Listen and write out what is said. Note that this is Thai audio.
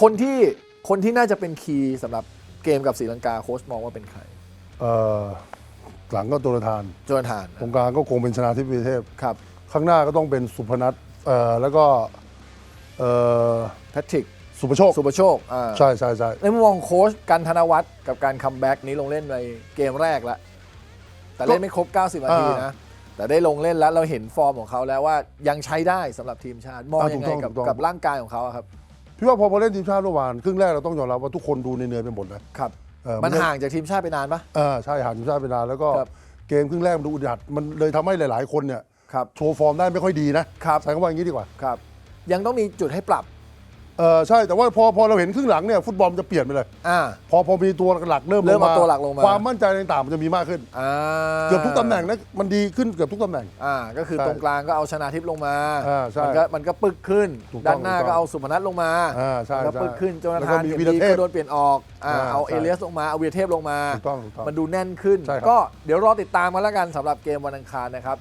คนที่คนที่น่าจะเป็นคีย์สำหรับเกมกับศรีลังกาโค้ชมองว่าเป็นใครเอ่อหลังก็ตุลทานโจนทานตรงกลางก็คงเป็นชนาทิพย์เทพ ครับข้างหน้าก็ต้องเป็นสุพนัทเอ่อแล้วก็เอ่อแพทริกสุประโชค สุประโชคอ่าใช่ใช่ใช่ในมุมมองโค้ชกันธนวัฒน์กับการคัมแบ็กนี้ลงเล่นในเกมแรกแล้วแต่เล่นไม่ครบ 90 นาทีนะ แต่ได้ลงเล่นแล้วเราเห็นฟอร์มของเขาแล้วว่ายังใช้ได้สำหรับทีมชาติ มองยังไงกับกับร่างกายของเขาอะครับ พี่ว่าพอพอเล่นทีมชาติเมื่อวานครึ่งแรกเราต้องยอมรับว่าทุกคนดูเหนื่อยๆไปหมดนะครับ เออมันไได้ห่างจากทีมชาติไปนานปะ เออใช่ห่างทีมชาติไปนานแล้วก็ครับเกมครึ่งแรกมันดูอึดอัดมันเลยทำให้หลาย ๆ คนเนี่ยครับ โชว์ฟอร์มได้ไม่ค่อยดีนะครับ ใช้คำว่าอย่างนี้ดีกว่า ครับ ยังต้องมีจุดให้ปรับ เออใช่แต่ว่าพอพอเราเห็นครึ่งหลังเนี่ยฟุตบอลมันจะเปลี่ยนไปเลย อ่า พอพอมีตัวหลักเริ่มเริ่มเอาตัวหลักลงมา ความมั่นใจต่างๆมันจะมีมากขึ้นอ่าเกือบทุกตำแหน่งนะมันดีขึ้นเกือบทุกตำแหน่ง อ่า ก็คือใช่ตรงกลางก็เอาชนะทิพย์ลงมา อ่าใช่มันก็มันก็ปึกขึ้น ถูกต้องด้านหน้าถูกต้องก็เอาสุพนัทลงมาอ่าใช่มันก็ใช่ปึกขึ้นโจนาแล้วธาก็นมีเกมวีรดีเทพก็โดนเปลี่ยนออก อ่า อ่าเอาใช่เอเลียสลงมา เอาเวียเทพลงมา ถูกต้องถูกต้องมันดูแน่นขึ้น ใช่ครับ ก็เดี๋ยวรอติดตามมาแล้วกันสำหรับเกมวันอังคารนะครับ